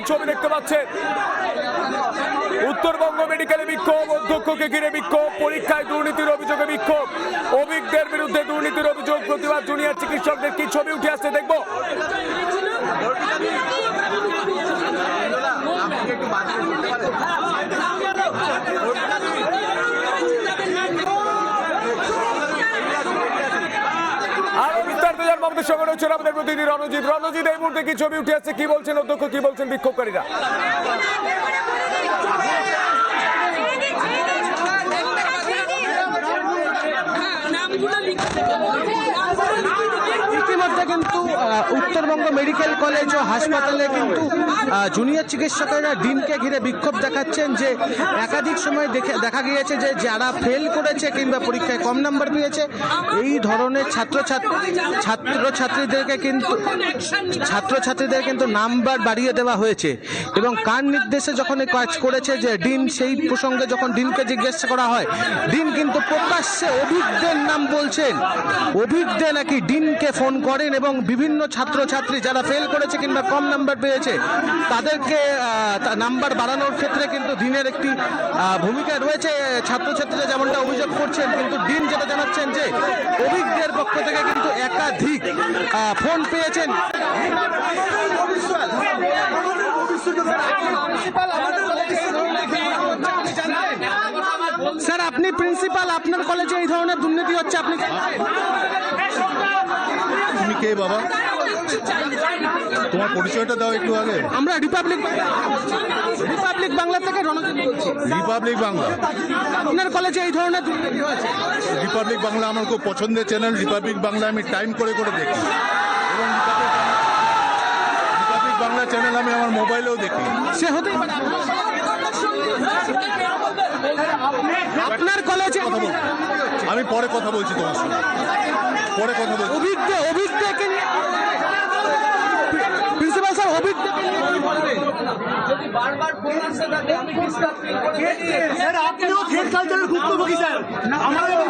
সেই ছবি দেখতে পাচ্ছেন। উত্তরবঙ্গ মেডিকেলে বিক্ষোভ, অধ্যক্ষকে ঘিরে বিক্ষোভ, পরীক্ষায় দুর্নীতির অভিযোগে বিক্ষোভ। অভিজ্ঞদের বিরুদ্ধে দুর্নীতির অভিযোগ, প্রতিবাদ জুনিয়র চিকিৎসকদের কি ছবি উঠে আসছে দেখব? আমাদের সঙ্গে রয়েছেন আমাদের প্রতিনিধি রণজিৎ। রণজিৎ, এই মুহূর্তে কি ছবি উঠে আসছে? কি বলছেন অধ্যক্ষ? কি বলছেন বিক্ষোভকারীরা ইতিমধ্যে কিন্তু আহ, উত্তরবঙ্গ মেডিকেল কলেজ ও হাসপাতালে কিন্তু জুনিয়র চিকিৎসকেরা ডিমকে ঘিরে বিক্ষোভ দেখাচ্ছেন যে একাধিক সময় দেখে দেখা গিয়েছে যে যারা ফেল করেছে কিংবা পরীক্ষায় কম নাম্বার পেয়েছে, এই ধরনের ছাত্র ছাত্র ছাত্রীদেরকে কিন্তু ছাত্রছাত্রীদের কিন্তু নাম্বার বাড়িয়ে দেওয়া হয়েছে এবং কার নির্দেশে যখন কাজ করেছে যে ডিন সেই প্রসঙ্গে যখন ডিনকে জিজ্ঞাসা করা হয় ডিন কিন্তু প্রকাশ্যে অভিজ্ঞদের নাম বলছেন। অভিজ্ঞ নাকি ডিনকে ফোন করেন এবং বিভিন্ন ছাত্রছাত্রী যারা ফেল করেছে কিংবা কম নাম্বার পেয়েছে, তাদেরকে নাম্বার বাড়ানোর ক্ষেত্রে কিন্তু দিনের একটি ভূমিকা রয়েছে। ছাত্রছাত্রীরা যেমনটা অভিযোগ করছেন, কিন্তু দিন যেটা জানাচ্ছেন যে, অভিজ্ঞদের পক্ষ থেকে কিন্তু একাধিক ফোন পেয়েছেন। স্যার, আপনি প্রিন্সিপাল আপনার কলেজে এই ধরনের দুর্নীতি হচ্ছে, আপনি কে বাবা? তোমার পরিচয়টা দাও একটু আগে। আমরা রিপাবলিক রিপাবলিক বাংলা থেকে রণজিৎ বলছি। রিপাবলিক বাংলা আপনার কলেজে এই ধরনের দুর্নীতি হয়েছে। রিপাবলিক বাংলা আমার খুব পছন্দের চ্যানেল রিপাবলিক বাংলা আমি টাইম করে করে দেখি। এবং রিপাবলিক বাংলা চ্যানেল আমি আমার মোবাইলেও দেখি। সে হতেই পারে। আপনার কলেজে কথা বল। আমি পরে কথা বলছি তোমার সঙ্গে পরে কথা বলছি। অভিজ্ঞ অভিজ্ঞকে নিয়ে প্রিন্সিপাল স্যার অভিজ্ঞকে নিয়ে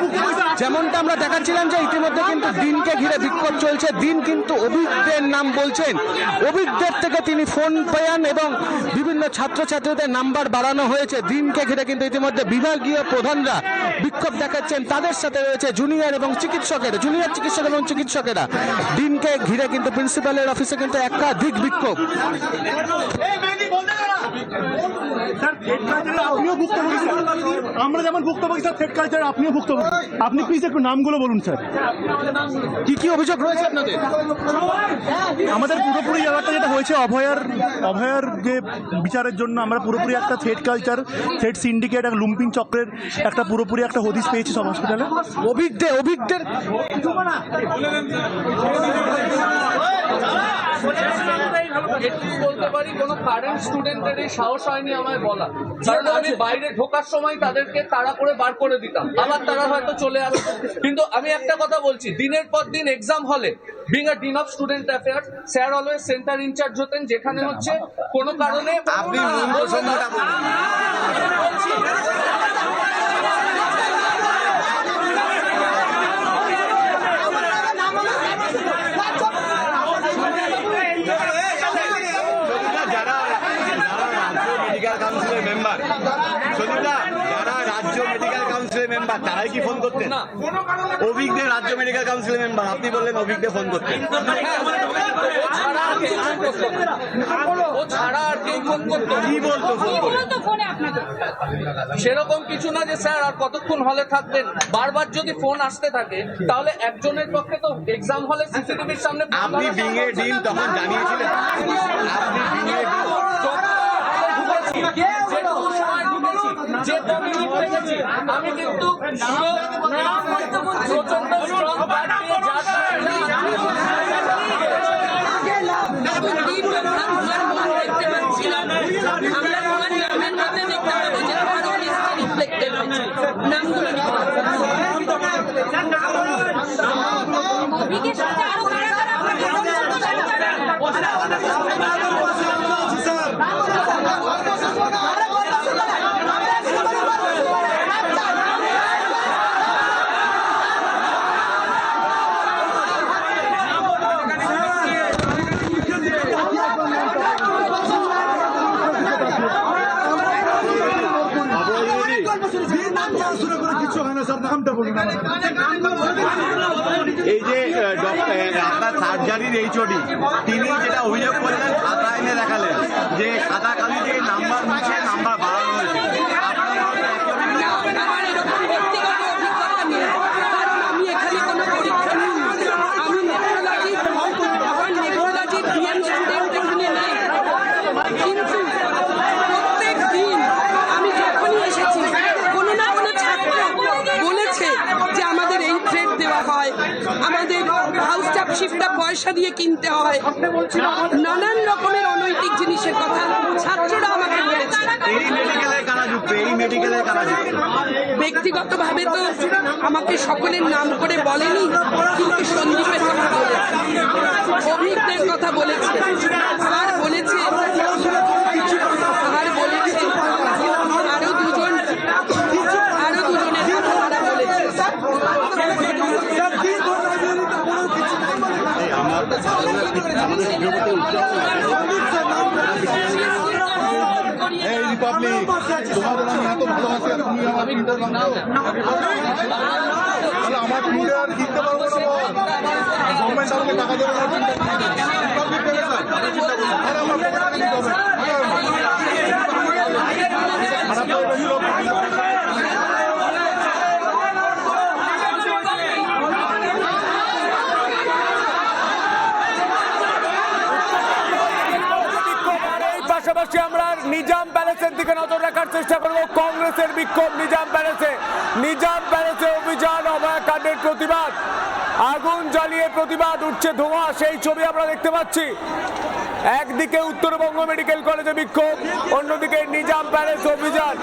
কি বলবেন যেমনটা আমরা দেখাচ্ছিলাম যে ইতিমধ্যে কিন্তু দিনকে ঘিরে বিক্ষোভ চলছে, দিন কিন্তু অভিজ্ঞদের নাম বলছেন। অভিজ্ঞদের থেকে তিনি ফোন পেয়ান এবং বিভিন্ন ছাত্রছাত্রীদের নাম্বার বাড়ানো হয়েছে। দিনকে ঘিরে কিন্তু ইতিমধ্যে বিভাগীয় প্রধানরা বিক্ষোভ দেখাচ্ছেন। তাদের সাথে রয়েছে জুনিয়র এবং চিকিৎসকের, জুনিয়র চিকিৎসক এবং চিকিৎসকেরা। দিনকে ঘিরে কিন্তু প্রিন্সিপালের অফিসে কিন্তু একাধিক বিক্ষোভ। স্যার থ্রেড কালচারে আপনিও ভুক্তভোগী স্যার। আমরা যেমন ভুক্তভোগী স্যার থ্রেড কালচারে আপনিও ভুক্তভোগী আপনি প্লিজ একটু নামগুলো বলুন স্যার। কি কি অভিযোগ রয়েছে আপনাদের? আমাদের পুরোপুরি ব্যাপারটা যেটা হয়েছে অভয়ার অভয়ার যে বিচারের জন্য আমরা পুরোপুরি একটা থ্রেড কালচার থ্রেড সিন্ডিকেট এক লুম্পিং চক্রের একটা পুরোপুরি একটা হদিস পেয়েছি সব হসপিটালে অভিজ্ঞ অভিজ্ঞদের এটুকু বলতে পারি কোনো কারেন্ট স্টুডেন্টের এই সাহস হয়নি আমায় বলা কারণ আমি বাইরে ঢোকার সময় তাদেরকে তাড়া করে বার করে দিতাম। আবার তারা হয়তো চলে আসতো কিন্তু আমি একটা কথা বলছি দিনের পর দিন এক্সাম হলে being a dean of student affair sir always centre in charge হতেন যেখানে হচ্ছে কোনো কারণে আপনি বলছি মেডিকেল কাউন্সিলের মেম্বার সন্দীপদা যারা রাজ্য মেডিকেল কাউন্সিলের মেম্বার তারাই কি ফোন করতেন? অভিজ্ঞদের রাজ্য মেডিকেল কাউন্সিলের মেম্বার আপনি বললেন অভিজ্ঞ ফোন করতেন। ছাড়া আর কেউ ফোন করতো না। ও ছাড়া আর কেউ ফোন করতো না। কি বলতো ফোন করে? সেরকম কিছু না যে স্যার আর কতক্ষণ হলে থাকবেন? বারবার যদি ফোন আসতে থাকে তাহলে একজনের পক্ষে তো এক্সাম হলে সিসিটিভির সামনে আপনি বিং তখন জানিয়েছিলেন। আপনি যে কমিউনিট রেখেছি আমি কিন্তু প্রচণ্ড স্ট্রং পার্টি যার আমরা এই যে আপনার সার্জারির এইচওডি তিনি যেটা অভিযোগ করলেন খাতা এনে দেখালেন যে খাতা খালি যে নাম্বার নাম্বার বাড়ানো হয়েছে আপনার আমার এরকম ব্যক্তিগত অভিজ্ঞতা নেই কারণ আমি এখানে কোনো পরীক্ষা নিই আমি নেফ্রোলজি আমার নেফ্রোলজি ডিএম স্টুডেন্ট এখানে নেই কিন্তু প্রত্যেক দিন আমি যখনই এসেছি কোনো না কোনো ছাত্র বলেছে যে আমাদের এই থ্রেড দেওয়া হয় আমাদের শিফটটা পয়সা দিয়ে কিনতে হয়। নানান রকমের অনৈতিক জিনিসের কথা ছাত্ররা আমাকে বলেছে। ব্যক্তিগত ব্যক্তিগতভাবে তো আমাকে সকলের নাম করে বলেনি, কিন্তু সন্দীপের কথা বলেছে। অভিজ্ঞের কথা বলেছে। আর বলেছে আরও দুজন আরও দুজনের কথা তারা বলেছে এই রিপাবলিক তোমাদের আমি এত ভালোবাসি তুমি আমার তিনটে তাহলে আমার আর কিনতে পারব না গভর্নমেন্ট আমাকে টাকা দেবে না তিনটে কিনতে স্যার আরে আমার পকেট হবে খারাপ লাগবে বিক্ষোভ আর এই পাশাপাশি আমরা নিজাম প্যালেসের দিকে নজর রাখার চেষ্টা করব। কংগ্রেসের বিক্ষোভ নিজাম প্যালেসে নিজাম প্যালেসে অভিযান, অভয়াকাণ্ডের প্রতিবাদ। আগুন জ্বালিয়ে প্রতিবাদ, উঠছে ধোঁয়া। সেই ছবি আমরা দেখতে পাচ্ছি। একদিকে উত্তরবঙ্গ মেডিকেল কলেজে বিক্ষোভ, অন্যদিকে নিজাম প্যালেস অভিযান।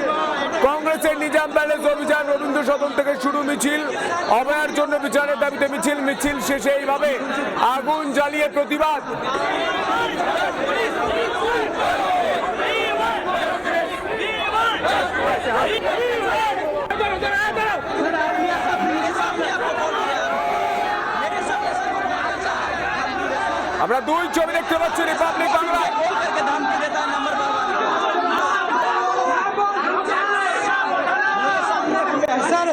কংগ্রেসের নিজাম প্যালেস অভিযান রবীন্দ্র সদন থেকে শুরু মিছিল। অভয়ার জন্য বিচারের দাবিতে মিছিল মিছিল শেষে এইভাবে আগুন জ্বালিয়ে প্রতিবাদ। আমরা দুই ছবি দেখতে পাচ্ছি রিপাবলিক বাংলায় স্যার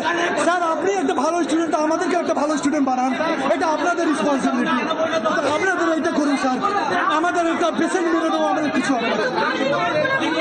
স্যার, আপনি একটা ভালো স্টুডেন্ট আমাদেরকে একটা ভালো স্টুডেন্ট বানান। এটা আপনাদের রেসপন্সিবিলিটি আপনাদের এটা করুন, স্যার। আমাদের একটা পেশেন্ট মেরে দেবো আমাদের কিছু হবে না।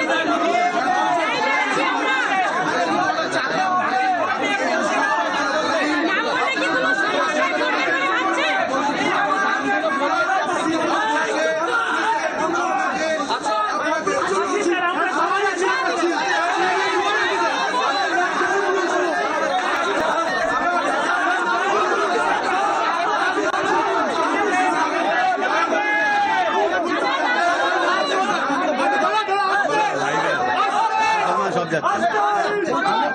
আমার সব যাচ্ছে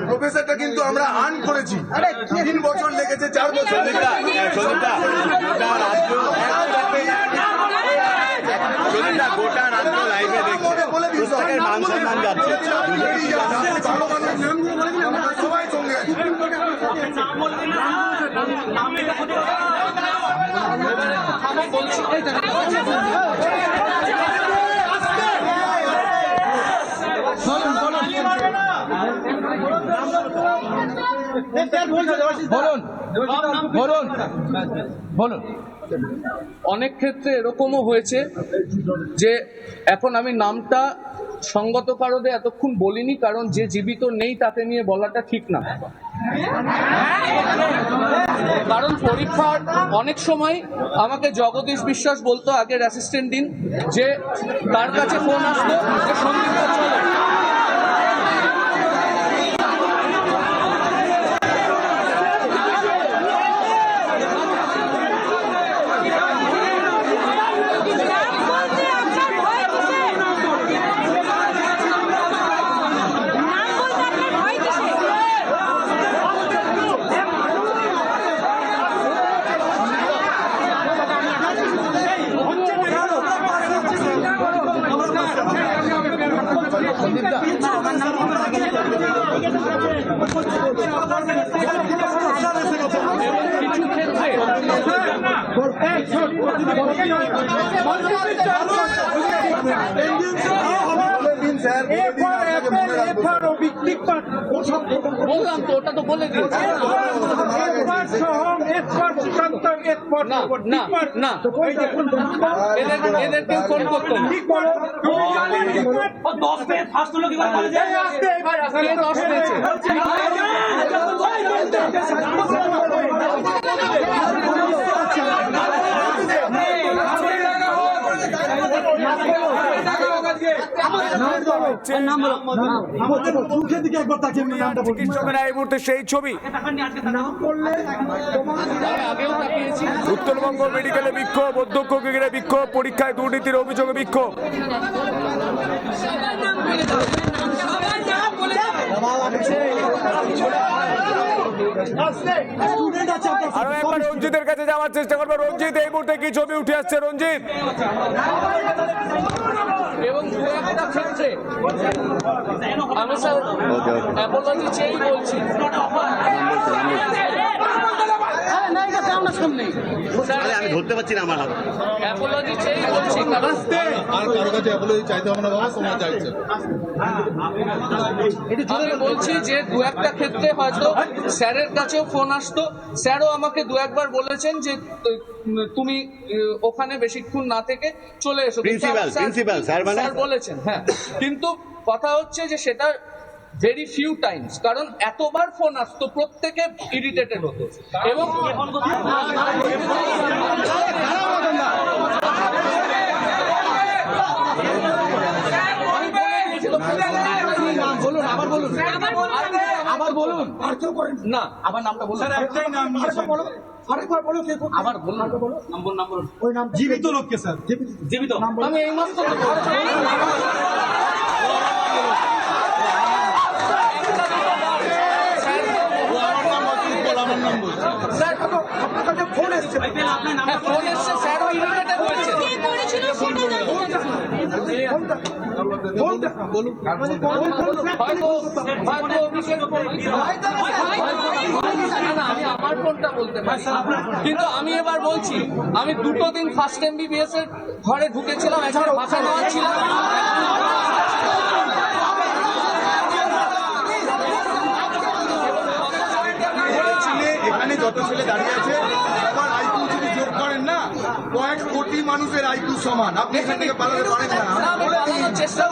প্রফেসরটা কিন্তু আমরা আর্ন করেছি তিন বছর লেগেছে চার বছর গোটা রাজ্য লাইভে দেখছে মান সম্মান যাচ্ছে মানুষ আমরা আছি অনেক ক্ষেত্রে এরকমও হয়েছে যে এখন আমি নামটা সঙ্গত কারণে এতক্ষণ বলিনি কারণ যে জীবিত নেই তাকে নিয়ে বলাটা ঠিক না। কারণ পরীক্ষার অনেক সময় আমাকে জগদীশ বিশ্বাস বলতো আগের অ্যাসিস্ট্যান্ট দিন যে তার কাছে ফোন আসতো যে সন্দীপ চলো কিছু ক্ষেত্রে স্যার মনে রাখব বললাম তো ওটা তো বলে দিয়েছি দশ? আমাদের মুখের দিকে একবার তাকিয়ে নামটা বলুন চিকিৎসকেরা এই মুহূর্তে সেই ছবি। উত্তরবঙ্গ মেডিকেলে বিক্ষোভ অধ্যক্ষ ঘিরে বিক্ষোভ পরীক্ষায় দুর্নীতির অভিযোগে বিক্ষোভ। আরও একবার রঞ্জিতের কাছে যাওয়ার চেষ্টা করব। রঞ্জিত এই মুহূর্তে কি ছবি উঠে আসছে রঞ্জিত? এবং দু একটা ক্ষেত্রে আমি স্যার অ্যাপোলজি চেয়েই বলছি। আরে আমি ধরতে পারছি না আমার হাত। অ্যাপোলজি চেয়েই বলছি আর কারও কাছে অ্যাপোলজি চাইতে হবে না বাবা সময় চাইছে। আমি বলছি যে দু একটা ক্ষেত্রে হয়তো স্যারের কাছেও ফোন আসতো। স্যারও আমাকে দু একবার বলেছেন যে তুমি ওখানে বেশিক্ষণ না থেকে চলে এসো। কিন্তু Principal, স্যার- মানে? বলেছেন হ্যাঁ। কিন্তু কথা হচ্ছে যে সেটা ভেরি ফিউ টাইমস কারণ এতবার ফোন আসতো প্রত্যেকে ইরিটেটেড হতো। এবং বলুন আবার বলুন। আবার বলুন আর কেউ করেন না আবার নামটা বলুন। একটাই নাম নিয়েছেন আরেকবার বলো কে আবার বলুন। Number number. ওই নাম জীবিত লোককে স্যার। জীবিত। জীবিত। আমি এই ফোন এসছে। ফোন এসছে আমি আমার ফোনটা বলতে পারি। কিন্তু আমি এবার বলছি আমি দুটো দিন ফার্স্ট এমবিবিএস এর ঘরে ঢুকেছিলাম একটা ভাষা নেওয়া ছিলাম ছেলে এখানে যত ছেলে দাঁড়িয়ে আছে। সবার আইকিউ যদি যোগ করেন না কয়েক কোটি মানুষের আইকিউ সমান। আপনি এখান থেকে পালাতে পারেন না। চেষ্টা